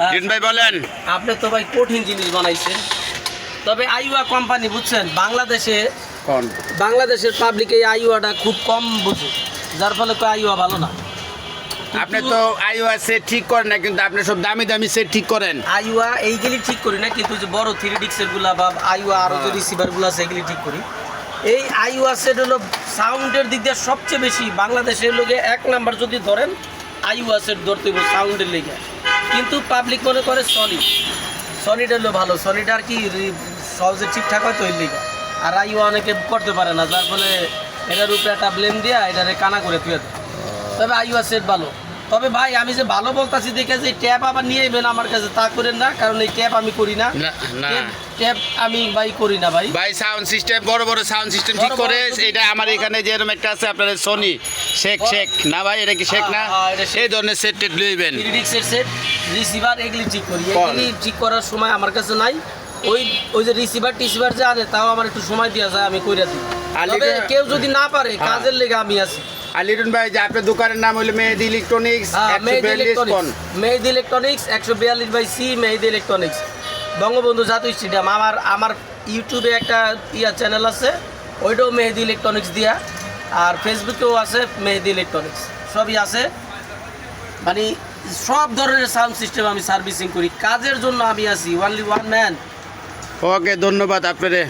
হ্যাঁ। জিন ভাই বলেন। আপনি তো ভাই কঠিন জিনিস বানাইছেন। তবে আইওয়া কোম্পানি বুঝছেন বাংলাদেশে বাংলাদেশের পাবলিক এই আইওয়াটা খুব কম বুঝে। যার ফলে কয় আইওয়া ভালো না। আপনি তো আইওয়া সেট ঠিক করেন না কিন্তু আপনি সব দামি দামি সেট ঠিক করেন। আইওয়া এইগুলি ঠিক করি না কিন্তু যে বড় থ্রি ডিক্সেরগুলা বা আইওয়া আরও যে রিসিভারগুলো আছে এগুলি ঠিক করি। এই আইওয়া সেট হলো সাউন্ডের দিক দিয়ে সবচেয়ে বেশি। বাংলাদেশের লোকে এক নাম্বার যদি ধরেন আইওয়া সেট ধরতে সাউন্ডের লেগে। কিন্তু পাবলিক মনে করে সনি সনিটা হলো ভালো। সনিটা আর কি সহজে ঠিকঠাক হয় তো এর আর আইওয়া অনেকে করতে পারে না। যার ফলে এটার উপরে একটা ব্লেম দিয়া এটারে কানা করে তুই তবে আইওয়া সেট ভালো। তবে ভাই আমি যে ভালো বলতাছি দেখে যে ট্যাপ আবার নিয়ে এবেন আমার কাছে তা করেন না। কারণ এই ট্যাপ আমি করি না। না না। ট্যাপ- আমি ভাই করি না ভাই। ভাই সাউন্ড সিস্টেম বড় বড় সাউন্ড সিস্টেম ঠিক করে এটা আমার এখানে যেরকম একটা আছে আপনার সোনি শেখ শেখ না ভাই এটা কি শেখ না? হ্যাঁ, হ্যাঁ, এটা শেখ। এই ধরনের সেট টেট লইবেন সেট রিসিভার এগুলি ঠিক করি। এগুলি ঠিক করার সময় আমার কাছে নাই। ওই ওই যে রিসিভার টিসিভার যে আনে তাও আমার একটু সময় দেওয়া যায় আমি কইরা দিই। তবে কেউ যদি না পারে হ্যাঁ। কাজের লেগে আমি আছি। আর লিটন ভাই যে আপনার দোকানের নাম হলো মেহেদি ইলেকট্রনিক্স হ্যাঁ, মেহেদি ইলেকট্রনিক্স মেহেদি ইলেকট্রনিক্স একশো বিয়াল্লিশ by C Mehedi electronics Bangabandhu জাতীয় স্টেডিয়াম আমার আমার ইউটিউবে একটা ইয়া চ্যানেল আছে ওইটাও মেহেদি ইলেকট্রনিক্স দিয়া। আর ফেসবুকেও আছে মেহেদি ইলেকট্রনিক্স সবই আছে। মানে সব ধরনের সাউন্ড সিস্টেম আমি সার্ভিসিং করি। কাজের জন্য আমি আছি। ওনলি ওয়ান ম্যান ওকে, ধন্যবাদ আপনারে।